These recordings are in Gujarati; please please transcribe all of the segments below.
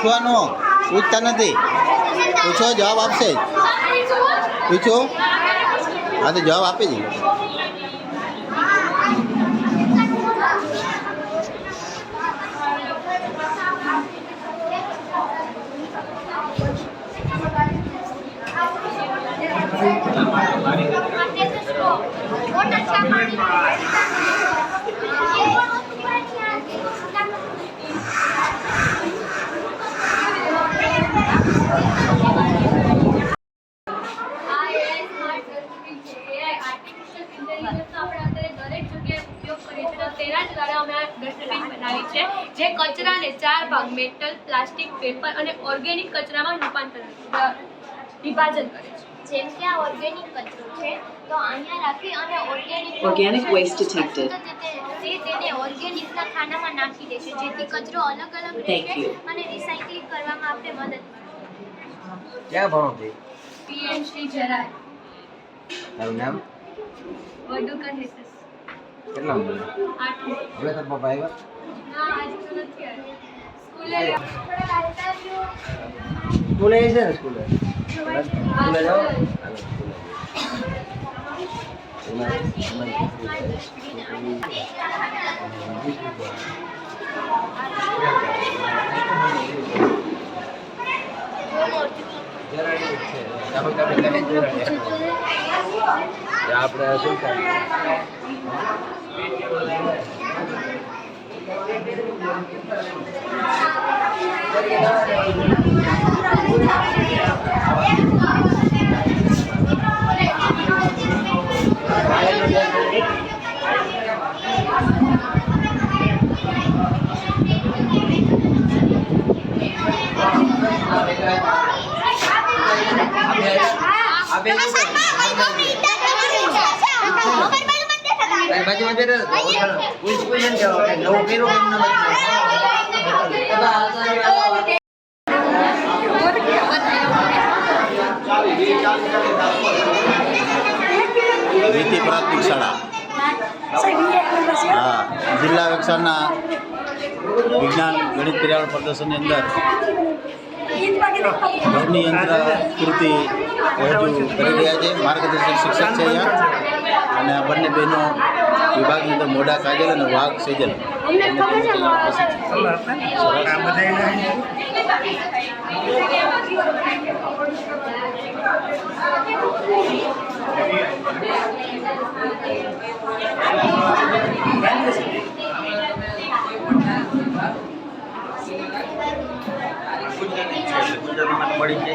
પૂછવાનો? પૂછતા નથી. પૂછો જવાબ આપશે. પૂછો. હા તો જવાબ આપી દઈએ જે કચરાને ચાર ભાગ મેટલ પ્લાસ્ટિક પેપર અને ઓર્ગેનિક કચરામાં રૂપાંતર વિભાજન કરે છે. જેમ કે આ ઓર્ગેનિક કચરો છે તો અહીંયા રાખી અને ઓર્ગેનિક ઓર્ગેનિક વેસ્ટ ડિટેક્ટેડ તે તેને ઓર્ગેનિકના ખાનામાં નાખી દેશે જેથી કચરો અલગ અલગ રહે અને રિસાયકલિંગ કરવામાં આપણે મદદ ક્યાં ભણો તે? શ્રી જરાય. તારું નામ? વડુકર હેસસ કેટલા નંબર આઠમું. હવે તાર પપ્પા આવ્યા? ના આજે તો નથી આવ્યો. સ્કૂલે સ્કૂલે છે ને સ્કૂલે સ્કૂલે જાઓ. આપણે શું કાપી જરાણી. એ આપણે શું થાય આ બે તારી બાજુમાં બેઠા હતા. કોઈ સ્કૂલ નથી જવા. નવું કેમ ન નીતિ પ્રાથમિક શાળા હા, જિલ્લા કક્ષાના વિજ્ઞાન ગણિત પર્યાવરણ પ્રદર્શનની અંદર ધ્વનિ યંત્ર કૃતિ રજૂ કરી રહ્યા છે માર્ગદર્શક શિક્ષક છે અહીંયા અને બંને બહેનો વિભાગની અંદર મોઢા કાજલ અને વાઘ સેજલ. મળી છે.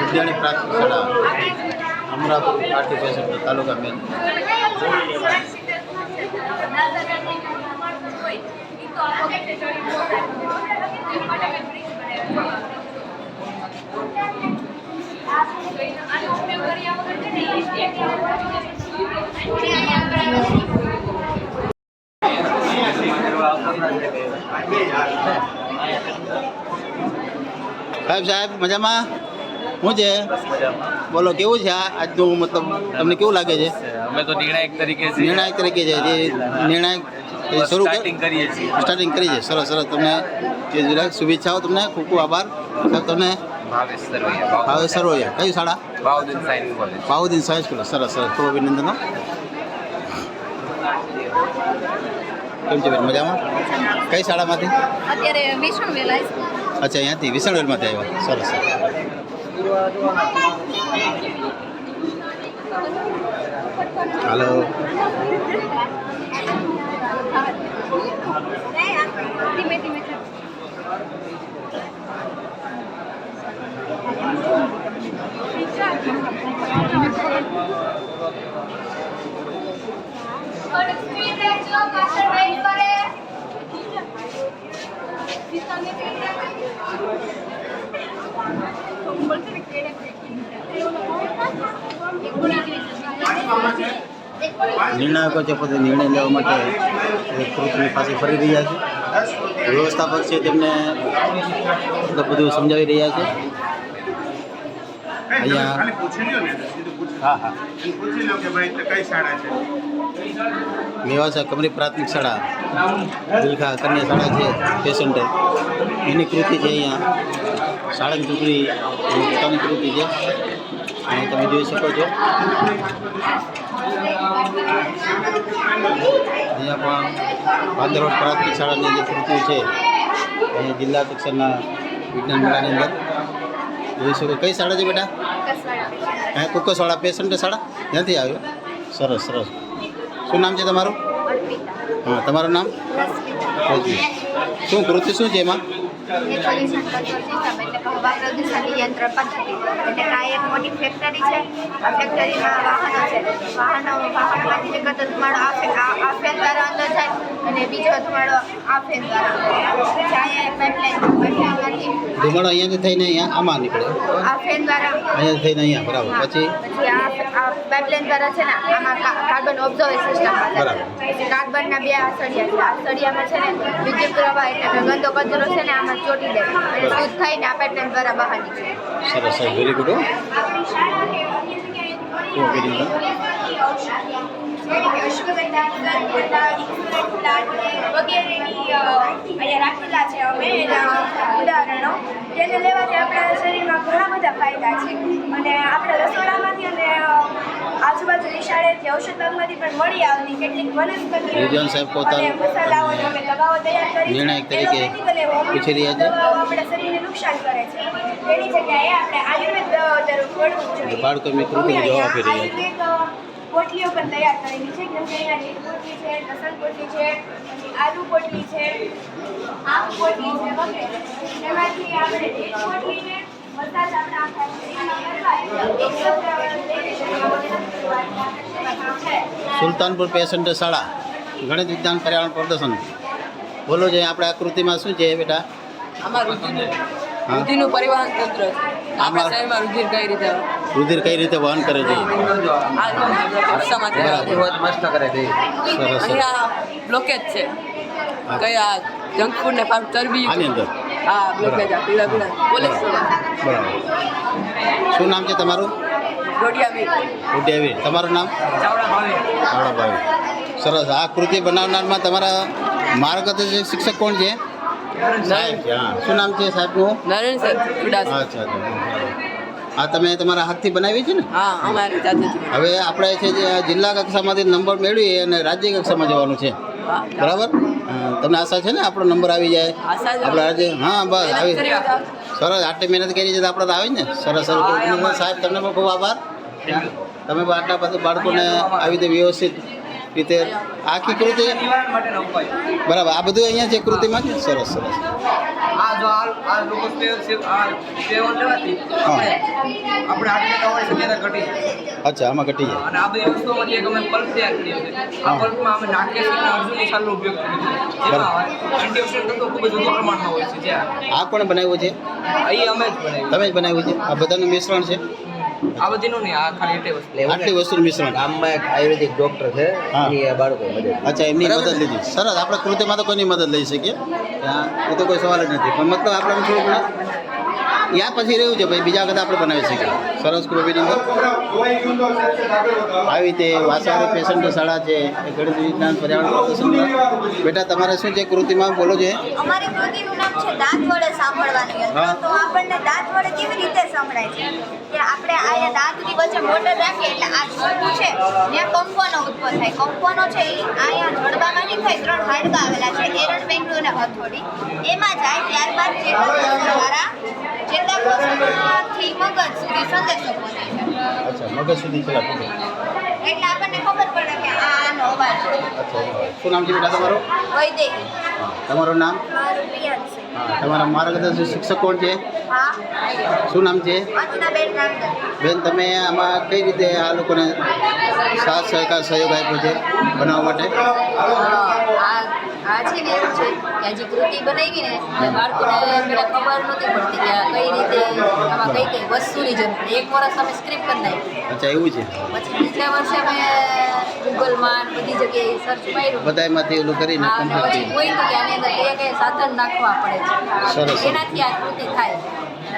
વિદ્યાણી પ્રાથમિક શાળા અમરાપુર પાટી પેસેન્ટ તાલુકા મેન સાહેબ સાહેબ મજામાં? શું છે? બોલો કેવું છે આજનું મતલબ તમને કેવું લાગે છે? અમે તો નિર્ણાયક તરીકે નિર્ણાયક તરીકે છે જે નિર્ણાયક. શરૂ કરીએ છીએ. સ્ટાર્ટિંગ કરી છે સરસ સરસ. તમને જે શુભેચ્છાઓ તમને ખૂબ ખૂબ આભાર. તમને ભાવેશ સરોયા કઈ શાળા? Bahauddin science college Bahauddin science college સરસ સરસ. ખૂબ અભિનંદન કેમ છે બેન? મજામાં? કઈ શાળામાંથી? અત્યારે વિષ્ણુ વેલા અચ્છા અહીંયાથી વિસણવેલમાંથી આવ્યા. સરસ સરસ. હાલો. ધીમે ધીમે. નિર્ણાયકો છે પોતે નિર્ણય લેવા માટે એક પાસે ફરી રહ્યા છે. વ્યવસ્થાપક છે તેમને બધું સમજાવી રહ્યા છે. અહીંયા હા હા. એને પૂછી લો કે ભાઈ કઈ શાળા છે? મેવાસા કમરી પ્રાથમિક શાળા દિલખા કન્યા શાળા છે તે સેન્ટર એની કૃતિ છે અહીંયા. સાળંગ ટુકડી પોતાની કૃતિ છે. અને તમે જોઈ શકો છો. અહીંયા પણ ભાદરવડ પ્રાથમિક શાળાની જે કૃતિ છે અહીંયા જિલ્લા કક્ષાના વિજ્ઞાન મેળાની અંદર. જોઈ શકો કઈ? શાળા છે બેટા? અહીંયા કુકસવાળા પેશન્ટ શાળા? ત્યાંથી આવ્યો? સરસ સરસ. શું નામ છે તમારું? હા તમારું નામ. શું કૃતિ શું છે એમાં? એ યંત્ર પદ્ધતિ એટલે કે આ એક મોટી ફેક્ટરી છે. આ ફેક્ટરીમાં વાહનો છે. વાહનો વાહનોમાંથી નીકળતો ધુમાડો આ આ ફેન દ્વારા અંદર જાય અને બીજો ધુમાડો આ ફેન દ્વારા ધુમાડો અહીંયાથી થઈને અહીંયા આમાં નીકળે. આ ફેન દ્વારા અહીંયા થઈને અહીંયા બરાબર. પછી? પાઇપલાઇન દ્વારા છે ને આમાં કાર્બન ઓબ્ઝર્વ સિસ્ટમ બરાબર. કાર્બનના બે આ સળિયા છે. આ સળિયામાં છે ને વિદ્યુત પ્રવાહ એટલે ગંદો કચરો છે ને આમાં ચોટી દે. અને શુદ્ધ થઈને આ પાઇપલાઇન દ્વારા બહાર નીકળે. સરસ સરસ. વેરી ગુડ વગેરેની અહીંયા રાખેલા છે અમે એના ઉદાહરણો જેને લેવાથી આપણા શરીરમાં ઘણા બધા ફાયદા છે અને આપણે રસોડામાંથી અને આજુબાજુની શાળાએથી ઔષધ બાગમાંથી પણ મળી આવતી કેટલીક વનસ્પતિઓ સાહેબ પોતાનું અમે દવાઓ તૈયાર કરી નિર્ણાયક તરીકે Allopathic અને homeopathic પૂછી રહ્યા છે. આપણા શરીરને નુકસાન કરે છે એની જગ્યાએ આપણે આયુર્વેદ તરફ વળવું જોઈએ બાળકો જવાબ આપી રહ્યા છે. પોટલીઓ પણ તૈયાર કરેલી છે. જેમ કે અહીંયા લીલ પોટલી છે લસણ પોટલી છે પછી આદુ પોટલી છે આમ પોટલી છે વગેરે. એમાંથી આપણે લીલ પોટલીને મસાજ આપણા આખા શરીરમાં સુલતાનપુર પેશન્ટ શાળા ગણિત વિજ્ઞાન પર્યાવરણ પ્રદર્શન. બોલો જે આપણે આકૃતિમાં શું છે બેટા? આમાં રુધિરનું પરિવહન તંત્ર છે. આપણા શરીરમાં રુધિર કઈ રીતે રુધિર કઈ રીતે વહન કરે છે? સરસ સરસ. બ્લોકેજ છે. કયા જંક ફૂડ ને ફાર્મ ચરબી આની અંદર? હા બ્લોકેજ આ પીળા પીળા. કોલેસ્ટ્રોલ બરાબર. શું નામ છે તમારું? તમારું નામ? ચાવડાભાઈ સરસ. આ કૃતિ બનાવનારમાં તમારા માર્ગદર્શક શિક્ષક કોણ છે? સાહેબ હા. શું નામ છે સાહેબનું? નરેન સર અચ્છા અચ્છા. આ તમે તમારા હાથથી બનાવી છે ને? હા અમારી જાતે હવે આપણે છે જે જિલ્લા કક્ષામાંથી નંબર મેળવી અને રાજ્ય કક્ષામાં જવાનું છે. બરાબર? તમને આશા છે ને આપણો નંબર આવી જાય? આપણે આજે હા બસ આવી. સરસ આટલી મહેનત કરી છે તો આપણે તો આવી ને? સરસ સરસ. સાહેબ તમને પણ ખૂબ આભાર. તમે પણ આટલા બધા બાળકોને આવી રીતે વ્યવસ્થિત રીતે આખી કૃતિ? બરાબર. આ બધું અહીંયા છે કૃતિમાં? છે સરસ. સરસ જો. અચ્છા આમાં ઘટી જાય. આ કોણ જ બનાવ્યું છે? અમે તમે જ બનાવ્યું છે? આ બધાનું મિશ્રણ છે? આ બધીનું નહીં આ ખાલી એટલી વસ્તુ. આટલી વસ્તુનું મિશ્રણ. આમમાં એક આયુર્વેદિક ડોક્ટર છે એની બાળકો મદદ અચ્છા એમની મદદ લીધી. સરસ. આપણે કૃતિમાં તો કોઈની મદદ લઈ શકીએ? ત્યાં એ તો કોઈ સવાલ જ નથી. પણ મતલબ આપણે થોડું ઘણું યા પછી રહ્યું છે ભાઈ બીજા વખત આપણે બનાવી શકીએ. સરસ અંદર. આવી રીતે વાસણ ફેશન તો શાળા છે એ ગણિત વિજ્ઞાન પર્યાવરણ પ્રદર્શન બેટા તમારે શું છે કૃતિમાં? બોલો છે અમારી કૃતિનું નામ છે દાંત વડે સાંભળવાનું તો આપણને દાંત વડે કેવી રીતે સંભળાય છે? કે આપણે અહીંયા દાંતની વચ્ચે મોટર રાખીએ એટલે આ છોટું છે ત્યાં કંપનો ઉત્પન્ન થાય. કંપનો છે એ ત્રણ હાડકા આવેલા હથોડી. એમાં જાય ત્યારબાદ ચેતાકોષો દ્વારા ચેતાકોષોથી મગજ સુધી સંદેશો પહોંચે છે. અચ્છા મગજ સુધી એટલે આપણને ખબર પડે કે આ શું નામ છે બેટા તમારું? તમારું નામ? તમારા માર્ગદર્શક શિક્ષક કોણ છે? શું નામ છે? બેન તમે આમાં કઈ રીતે આ લોકોને સાથ સહકાર સહયોગ આપ્યો છે બનાવવા માટે? આ આ છે ને એવું છે કે આ જે કૃતિ બનાવી ને બાળકોને પેલા ખબર નહોતી પડતી કે કઈ રીતે આમાં કઈ કઈ વસ્તુની જરૂર એક વર્ષ અમે સ્ક્રિપ્ટ કરી નાખી અચ્છા એવું છે? પછી બીજા વર્ષે અમે ગૂગલમાં બધી જગ્યાએ સર્ચ માર્યું બધામાંથી ઓલું કરીને કમ્પ્લીટ કોઈ તો કે આની અંદર કઈ કઈ સાધન નાખવા પડે સરસ. છે એનાથી આ કૃતિ થાય.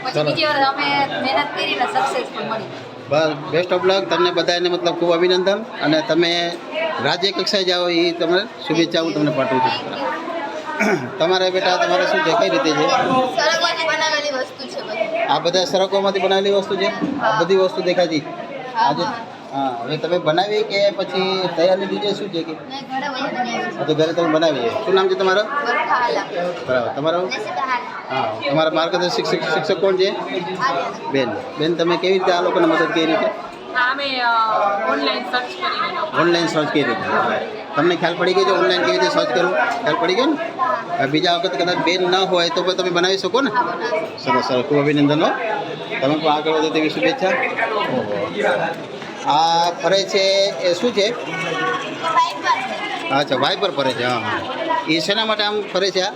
પછી સરસ. બીજી વાર અમે મહેનત કરીને સક્સેસફુલ મળી. બસ બેસ્ટ ઓફ લક તમને બધાને મતલબ ખૂબ અભિનંદન. અને તમે રાજ્ય કક્ષાએ જાઓ એ તમને શુભેચ્છા હું તમને પાઠવું છું. તમારા બેટા તમારે શું છે? કઈ રીતે છે? સરગવાની બનાવેલી વસ્તુ છે બધી. આ બધા સરકોમાંથી બનાવેલી વસ્તુ છે? આ બધી વસ્તુ દેખાતી આજે? હા હવે તમે બનાવી કે પછી તૈયાર લીધી છે શું છે. કે તો ઘરે તમે બનાવી શું નામ છે તમારું? બરાબર તમારો? હા તમારા માર્ગદર્શક શિક્ષક શિક્ષક કોણ છે? બેન. બેન તમે કેવી રીતે આ લોકોને મદદ કરી રીતે ઓનલાઈન સર્ચ કરી રીતે તમને ખ્યાલ પડી ગયો છે ઓનલાઈન કેવી રીતે સર્ચ કરવું? ખ્યાલ પડી ગયો ને? બીજા વખત કદાચ બેન ન હોય તો પણ તમે બનાવી શકો ને? સરસ સરસ. ખૂબ અભિનંદન હો. તમે પણ આગળ વધો તેવી શુભેચ્છા. ઓહો. આ ફરે છે એ શું છે? અચ્છા વાઇપર ફરે છે હા હા. એ શેના માટે આમ ફરે છે આ?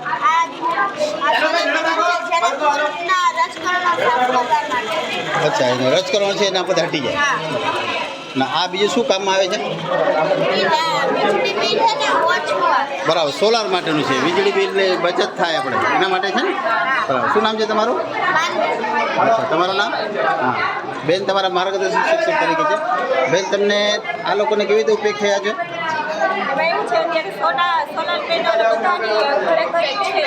અચ્છા એનો રજકરણ કરવાનો છે એના બધા હટી જાય. ના, આ બીજું શું કામમાં આવે છે? બરાબર સોલાર માટેનું છે. વીજળી બિલની બચત થાય આપણે. એના માટે છે ને? બરાબર. શું નામ છે તમારું? અચ્છા, તમારું નામ? હા. બેન, તમારા માર્ગદર્શક શિક્ષક તરીકે છે. બેન, તમને આ લોકોને કેવી રીતે ઉપયોગ થયા છે? એમાં એવું છે અત્યારે સોલાર સોલાર પેનલ બધાની ઘરે ઘરે છે.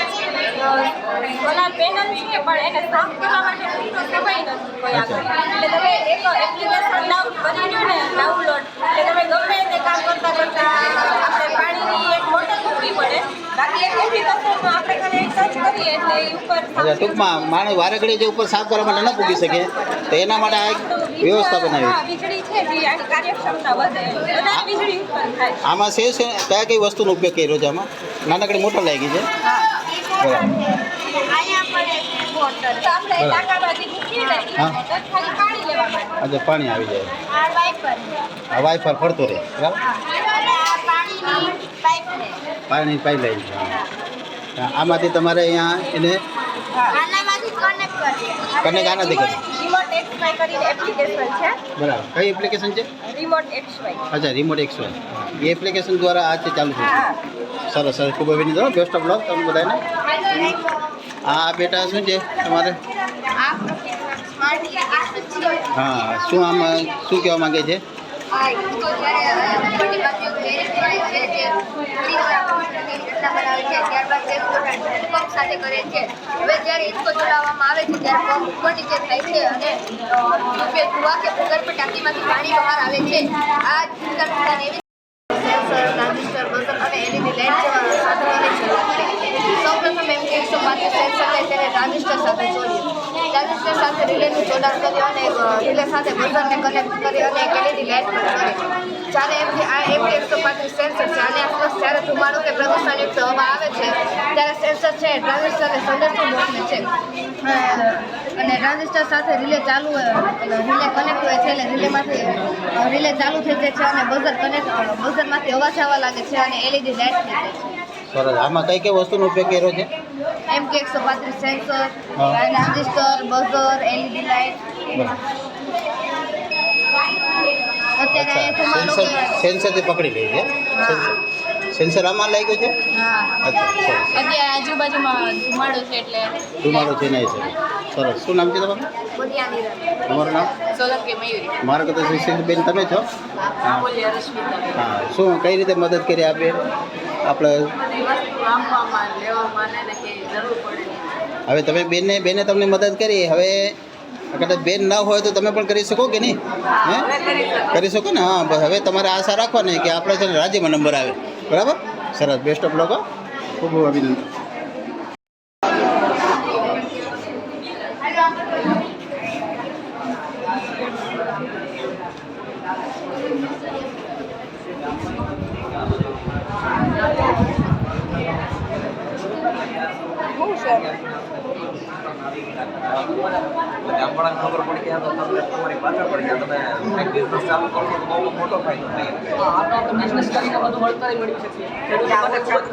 સોલાર પેનલ છે પણ એને સાફ કરવા માટે પૂરતો સમય નથી કોઈ આગળ. એટલે તમે એક એપ્લિકેશન ડાઉન કરી લો ને ડાઉનલોડ એટલે તમે ગમે તે કામ કરતા કરતા આપણે પાણીની એક મોટર મૂકવી પડે. બાકી એક એપ્લિકેશનમાં આપણે ખાલી સર્ચ કરીએ એટલે એ ઉપર અચ્છા ટૂંકમાં માણસ વારે ઘડી જે ઉપર સાફ કરવા માટે ન પૂગી શકે તો એના માટે આ એક વ્યવસ્થા બનાવી. વીજળી છે જે આની કાર્યક્ષમતા વધે. વધારે વીજળી ઉત્પન્ન થાય આમાં છે છે કયા કઈ વસ્તુનો ઉપયોગ કર્યો છે આમાં? નાનકડી મોટર લાગી છે. બરાબર. પાણી આજે પાણી આવી જાય. વાઇફર ફરતો રહે બરાબર અને આ પાણીની પાઇપ છે પાણી પાઇપલાઇન છે આમાંથી તમારે અહીંયા એને કનેક્ટ આનાથી કરે. રિમોટ એક્સ વાય કરીને એપ્લિકેશન છે. બરાબર. કઈ એપ્લિકેશન છે? રિમોટ એક્સ વાય અચ્છા રિમોટ એક્સ એ એપ્લિકેશન દ્વારા આ છે ચાલુ હા. સરસ સરસ. ખૂબ અભિનંદન બેસ્ટ ઓફ લક તમને બધાને. આ બેટા શું છે તમારે? છે હા શું આમ શું કહેવા માંગે છે? આ તો જ્યારે ઉપરની બાજુ બેરિંગ હોય છે, જે બનાવે છે, ત્યારબાદ તે સાથે કરે છે. જ્યારે ઇસ્કો ચલાવવામાં આવે છે, ત્યારે પંપ ઉપર નીચે થાય છે અને ટ્યુબવેલ કુવા કે ભૂગર્ભ ટાંકીમાંથી પાણી બહાર આવે છે આ સિસ્ટમ એવી સેન્સર ટ્રાન્ઝિસ્ટર બઝર અને એલઈડી લાઇટ જેવા સાધનોની જરૂર પડી સૌપ્રથમ એમ કે એકસો પાંત્રીસ સેન્સરને તેને ટ્રાન્ઝિસ્ટર સાથે જોડ્યું ટ્રાન્ઝિસ્ટર સાથે રિલેનું જોડાણ કર્યું અને રિલે સાથે બઝરને કનેક્ટ કરી અને એક એલઈડી લાઇટ પણ કરી. જ્યારે એમથી આ એમ કે એકસો પાંત્રીસ સેન્સર છે. આની આસપાસ જ્યારે ધુમાડો કે પ્રદૂષણયુક્ત હવા આવે છે, ત્યારે સેન્સર છે ટ્રાન્ઝિસ્ટરને સંદેશો મોકલે છે. અને ટ્રાન્ઝિસ્ટર સાથે રિલે ચાલુ રિલે કનેક્ટ હોય છે, એટલે રિલેમાંથી રિલે ચાલુ થઈ જાય છે અને બઝર કનેક્ટ બઝરમાંથી અવાજ આવવા લાગે છે અને એલઈડી લાઇટ થઈ જાય છે. સરસ. આમાં કઈ કઈ વસ્તુનો ઉપયોગ કર્યો છે? એમ કે એકસો પાંત્રીસ sensor transistor buzzer LED light. અત્યારે સેન્સરથી પકડી લઈ છે? સેન્સર આમાં લાગ્યું છે? અત્યારે આજુબાજુમાં ધુમાડો છે એટલે ધુમાડો છે નહીં છે સરસ. શું નામ છે તમારું? તમારું નામ? સોલંકી મયુરી. માર્ગદર્શક શિક્ષકબેન તમે છો? હા શું કઈ રીતે મદદ કરી આપે? આપણે આપવામાં લેવામાં ને કે જરૂર પડે હવે તમે બેનને બેને તમને મદદ કરી. હવે કદાચ બેન ના હોય તો તમે પણ કરી શકો કે નહીં? હે કરી શકો. ને? હા બસ હવે તમારે આશા રાખવાની કે આપણે છે ને રાજ્યમાં નંબર આવે. બરાબર? સરસ. બેસ્ટ ઓફ લોકો ખૂબ ખૂબ અભિનંદન. મોટો ફાયદો થાય. તો આપણે બિઝનેસ કરીને બધું વળતર મળી શકે. ખેડૂતો માટે ખૂબ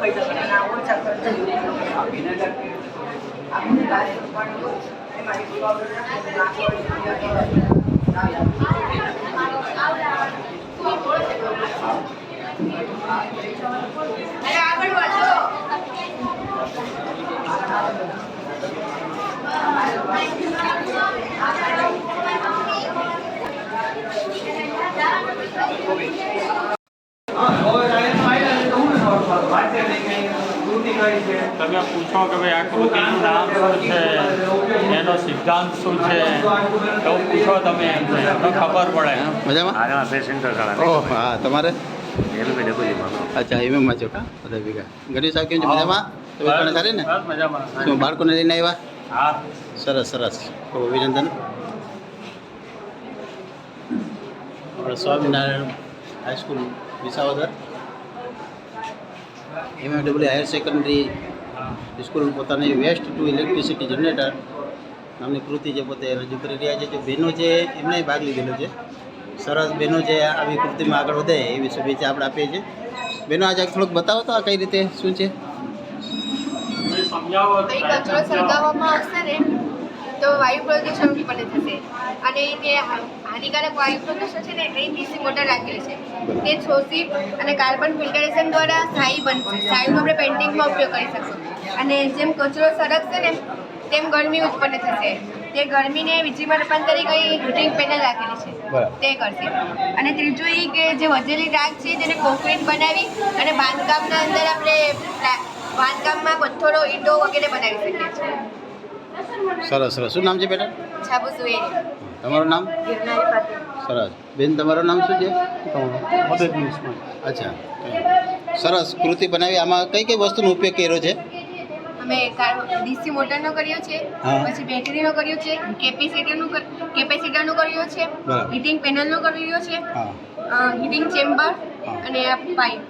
Thank you. કે ભાઈ આ કૃતિનું નામ શું છે? એનો સિદ્ધાંત શું છે? તો પૂછો તમે એમ છે તો ખબર પડે. મજામાં? ઓહ હા તમારે? અચ્છા એમએમાં છો કા? બધા ભેગા. ગણેશ સાહેબ કેમ છે? મજામાં? તમે પણ સારી ને? શું બાળકોને લઈને આવ્યા? હા. સરસ સરસ. ખૂબ અભિનંદન. આપણે સ્વામિનારાયણ હાઈસ્કૂલ વિસાવદર. એમાં ડબલ્યુ હાયર સેકન્ડરી સ્કૂલ પોતાની વેસ્ટ ટુ ઇલેક્ટ્રિસિટી જનરેટર નામની કૃતિ જે પોતે રજૂ કરી રહ્યા છે જે બહેનો છે એમણે ભાગ લીધેલો છે. સરસ બહેનો જે આવી કૃતિમાં આગળ વધે એવી શુભેચ્છા આપણે આપીએ છીએ. બહેનો આજે થોડુંક બતાવો તો આ કઈ રીતે શું છે? કચરો સળગાવવામાં આવશે ને તો વાયુ પ્રદૂષણ ઉત્પન્ન થશે. અને જે હાનિકારક વાયુ પ્રદૂષણ છે ને એ ડીસી મોટર રાખેલી છે. તે શોષી અને કાર્બન ફિલ્ટરેશન દ્વારા સ્થાયી બનશે. સ્થાયીનો આપણે પેઇન્ટિંગમાં ઉપયોગ કરી શકશું. અને જેમ કચરો સળગશે ને તેમ ગરમી ઉત્પન્ન થશે. તે ગરમીને વીજળીમાં રૂપાંતરી કરી હીટિંગ પેનલ રાખેલી છે. બરાબર. તે કરશે. અને ત્રીજું એ કે જે વધેલી રાખ છે તેને કોન્ક્રીટ બનાવી અને બાંધકામના અંદર આપણે બાંધકામમાં પથ્થરો ઈંટો વગેરે બનાવી શકીએ છીએ. સરસ સરસ. શું નામ છે બેટા? છાબુ સુવેરી તમારું નામ? ગિરનારી સરસ. બેન તમારું નામ શું છે? અચ્છા. સરસ. કૃતિ બનાવી. આમાં કઈ કઈ વસ્તુનો ઉપયોગ કર્યો છે? અમે ડીસી મોટરનો કર્યો છે પછી બેટરીનો કર્યો છે કેપેસિટરનું કેપેસિટરનું કર્યો છે. હીટિંગ પેનલનો કર્યો છે હીટિંગ ચેમ્બર અને આ પાઇપ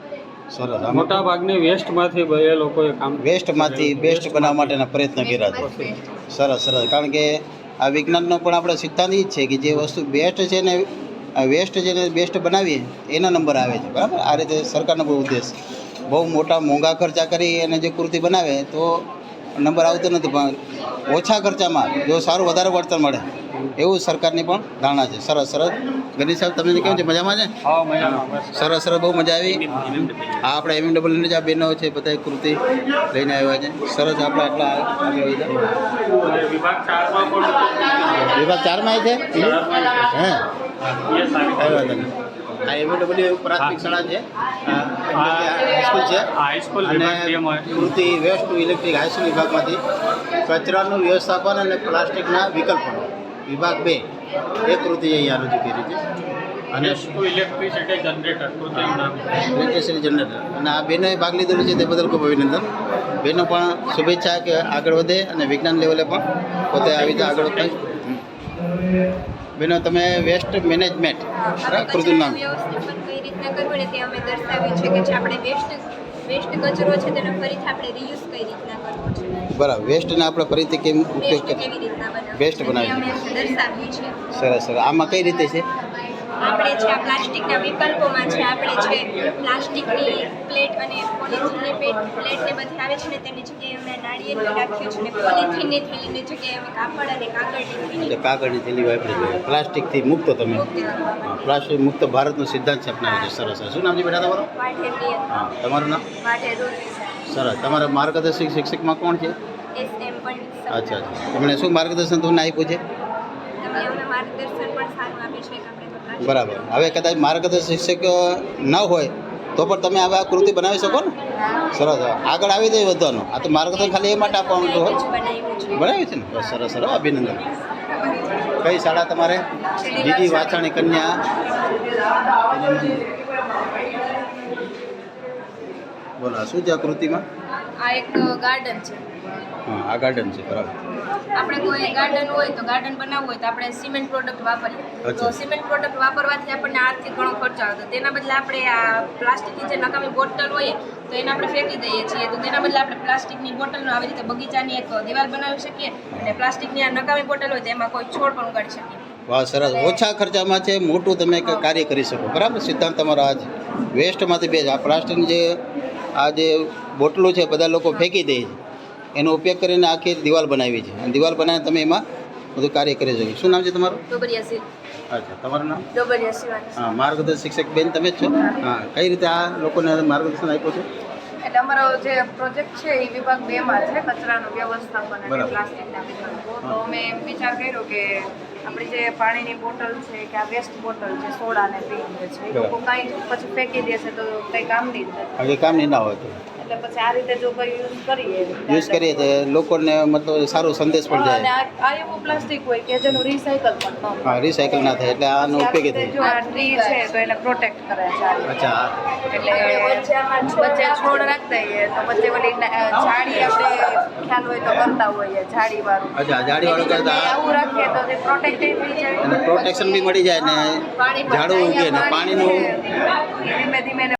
સરસ. મોટા ભાગની વેસ્ટમાંથી એ લોકોએ કામ વેસ્ટમાંથી બેસ્ટ બનાવવા માટેના પ્રયત્ન કર્યા છે. સરસ સરસ. કારણ કે આ વિજ્ઞાનનો પણ આપણો સિદ્ધાંત એ જ છે કે જે વસ્તુ બેસ્ટ છે ને વેસ્ટ છે ને બેસ્ટ બનાવીએ એના નંબર આવે છે. બરાબર? આ રીતે સરકારનો બહુ ઉદ્દેશ બહુ મોટા મોંઘા ખર્ચા કરી અને જે કુર્તી બનાવે તો નંબર આવતો નથી પણ ઓછા ખર્ચામાં જો સારું વધારે વળતર મળે એવું સરકારની પણ ધારણા છે. સરસ સરસ. ગણેશ સાહેબ તમને કેમ છે? મજામાં છે? સરસ સરસ. બહુ મજા આવી. હા આપણે એમ ડબલ જ આ બહેનો છે બધા કૃતિ લઈને આવ્યા છે. સરસ આપણે આટલા વિભાગ ચારમાં છે? હે? આવ્યા હતા. આ એમ ડબલ્યુ પ્રાથમિક શાળા છે. આ હાઈસ્કૂલ છે. હાઈસ્કૂલ અને કૃતિ waste to electric high school વિભાગમાંથી કચરાનું વ્યવસ્થાપન અને પ્લાસ્ટિકના વિકલ્પો વિભાગ બે. એ કૃતિ અહીંયા રજૂ કરી છે. અને અને ઇલેક્ટ્રિસિટી જનરેટર ઇલેક્ટ્રિસિટી જનરેટર અને આ બેનોએ ભાગ લીધેલો છે તે બદલ ખૂબ અભિનંદન. બેનો પણ શુભેચ્છા કે આગળ વધે અને વિજ્ઞાન લેવલે પણ પોતે આવી રીતે આગળ બેનો તમે વેસ્ટ મેનેજમેન્ટ કૃતિનું નામ. બરાબર વેસ્ટને આપણે ફરીથી કેમ ઉપયોગ કરીએ વેસ્ટ બનાવી સરસ સરસ. આમાં કઈ રીતે છે? આપણે છે આ પ્લાસ્ટિકના વિકલ્પોમાં છે આપણે છે પ્લાસ્ટિકની પ્લેટ અને પોલિથીનની પ્લેટ પ્લેટને બધી આવે છે ને તેની જગ્યાએ અમે નાળિયેર રાખ્યું છે ને પોલિથીનની થેલીની જગ્યાએ અમે કાપડ અને કાગળની થેલી. કાગળની થેલી વાપરી છે પ્લાસ્ટિકથી મુક્ત તમે. પ્લાસ્ટિક મુક્ત ભારતનો સિદ્ધાંત છે અપનાવ્યો છે સરસ. શું નામ છે બેટા તમારું? હા તમારું નામ? સરસ. તમારા માર્ગદર્શક શિક્ષકમાં કોણ છે? અચ્છા અચ્છા. તમને શું માર્ગદર્શન તમને આપ્યું છે? માર્ગદર્શન પણ સારું આપ્યું છે તો બરાબર. હવે કદાચ માર્ગદર્શક શિક્ષક ન હોય, તો પણ તમે હવે આ કૃતિ બનાવી શકો ને? સરસ. આગળ આવી જાય વધવાનું આ તો માર્ગદર્શન ખાલી એ માટે આપવાનું હતું હોય બનાવ્યું છે ને? બસ સરસ સરસ. અભિનંદન. કઈ શાળા તમારે? બીજી વાછાણી કન્યા. બોલો શું છે આ કૃતિમાં? આ એક ગાર્ડન છે. હા આ ગાર્ડન છે બરાબર. આપણે કોઈ ગાર્ડન હોય તો ગાર્ડન બનાવવું હોય તો આપણે સિમેન્ટ પ્રોડક્ટ વાપરીએ. તો સિમેન્ટ પ્રોડક્ટ વાપરવાથી આપણને આર્થિક ઘણો ખર્ચો આવે. તો તેના બદલે આપણે આ પ્લાસ્ટિકની જે નકામી બોટલ હોય તો એને આપણે ફેંકી દઈએ છીએ. તો તેના બદલે આપણે પ્લાસ્ટિકની બોટલનો આવી રીતે બગીચાની એક દિવાલ બનાવી શકીએ અને પ્લાસ્ટિકની આ નકામી બોટલ હોય તો એમાં કોઈ છોડ પણ ઉગાડી શકીએ. વાહ સરસ. ઓછા ખર્ચામાં છે મોટું તમે કાર્ય કરી શકો. બરાબર? સિદ્ધાંત તમારો આ વેસ્ટમાંથી બે આ પ્લાસ્ટિકની જે આ જે બોટલો છે બધા લોકો ફેંકી દે છે. એનો ઉપયોગ કરીને આખી દિવાલ બનાવી છે. અને દિવાલ બનાવીને તમે એમાં બધું કાર્ય કરી શકો શું નામ છે તમારું? અચ્છા તમારું નામ? હા માર્ગદર્શક શિક્ષક બેન તમે જ છો? હા. કઈ રીતે આ લોકોને માર્ગદર્શન આપ્યું છે? એટલે અમારો જે પ્રોજેક્ટ છે એ વિભાગ બે માં છે કચરાનું વ્યવસ્થાપન અને. પ્લાસ્ટિકના વિકલ્પો તો અમે એમ વિચાર કર્યો કે આપણી જે પાણીની બોટલ છે કે આ વેસ્ટ બોટલ છે સોડા ને પીને છે એ લોકો કાંઈ પછી ફેંકી દેશે તો કંઈ કામની જ નથી બાકી કામ નહીં ના હોય તો. એટલે પછી આ રીતે જો કોઈ યુઝ કરીએ યુઝ કરીએ તો લોકોને મતલબ સારો સંદેશ પણ જાય. આ આ એવું પ્લાસ્ટિક હોય કે જેનું રિસાયકલ પણ ન હા રિસાયકલ ના થાય એટલે આનો ઉપયોગ થાય. જો આ ટ્રી છે તો એને પ્રોટેક્ટ કરે છે અચ્છા. એટલે વચ્ચે છોડ રાખતા હોઈએ તો વચ્ચે ઓલી ઝાડી આપણે ખ્યાલ હોય તો કરતા હોઈએ ઝાડી વાળું અચ્છા જાડીવાળું કરતા આવું રાખીએ તો તે પ્રોટેક્ટ થઈ જાય. અને પ્રોટેક્શન બી મળી જાય ને ઝાડું ઉગે ને પાણીનું ધીમે ધીમે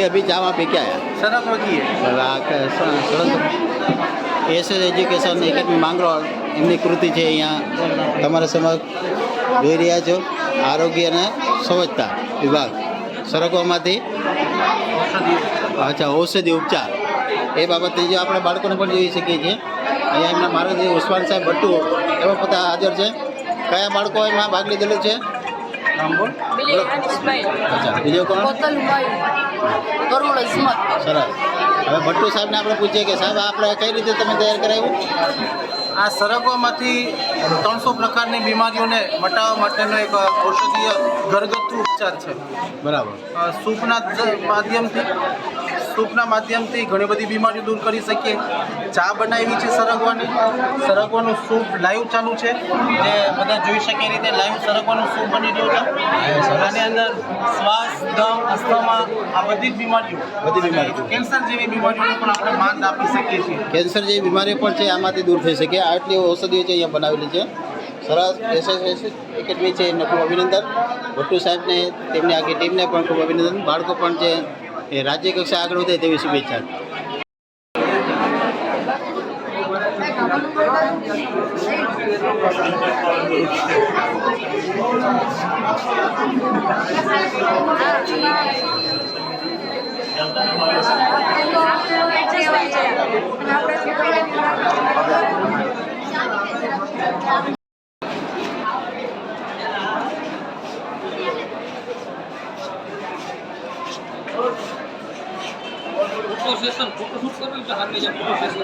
अभी चाय वहाँ पी के आया સરસ વધી એસ એજ્યુકેશન એકેડમી માંગરોળ એમની કૃતિ છે અહીંયા તમારા સમક્ષ જોઈ રહ્યા છો આરોગ્ય અને સ્વચ્છતા વિભાગ સરગવામાંથી અચ્છા ઔષધિ ઉપચાર એ બાબતે જે આપણે બાળકોને પણ જોઈ શકીએ છીએ અહીંયા એમના માર્ગદર્શક ઉસ્માન સાહેબ ભટ્ટુ એવા બધા હાજર છે કયા બાળકો એમાં ભાગ લીધેલો છે નામ બોલ. બીજો કોણ? સરસ. હવે ભટ્ટુ સાહેબને આપણે પૂછીએ કે સાહેબ આપણે કઈ રીતે તમે તૈયાર કરાવ્યું? આ સરગવામાંથી ત્રણસો પ્રકારની બીમારીઓને મટાવવા માટેનો એક ઔષધીય ઘરગથ્થુ ઉપચાર છે. બરાબર. સૂપના માધ્યમથી સૂપના માધ્યમથી ઘણી બધી બીમારીઓ દૂર કરી શકીએ. ચા બનાવી છે સરગવાની. સરગવાનું સૂપ લાઈવ ચાલુ છે. જે બધા જોઈ શકે એ રીતે લાઈવ સરગવાનું સૂપ બની રહ્યું છે. આની અંદર શ્વાસ દમ અસ્થમા આ બધી જ બીમારીઓ. બધી બીમારીઓ. કેન્સર જેવી બીમારીઓને પણ આપણે માન આપી શકીએ છીએ. કેન્સર જેવી બીમારી પણ છે આમાંથી દૂર થઈ શકે. આટલી ઔષધિઓ છે અહીંયા બનાવેલી છે. સરસ એસએસ એકેડમી છે એમને ખૂબ અભિનંદન. ભટ્ટુ સાહેબને તેમની આખી ટીમને પણ ખૂબ અભિનંદન. બાળકો પણ છે એ રાજ્ય કક્ષા આગળ વધે તેવી શુભેચ્છા ફોટો સેશન ફોટો શૂટ કરવું છે હાલ મેં ફોટો સેશન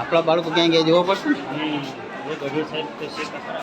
આપણા બાળકો ક્યાં ગયા જોવા પડશે? ને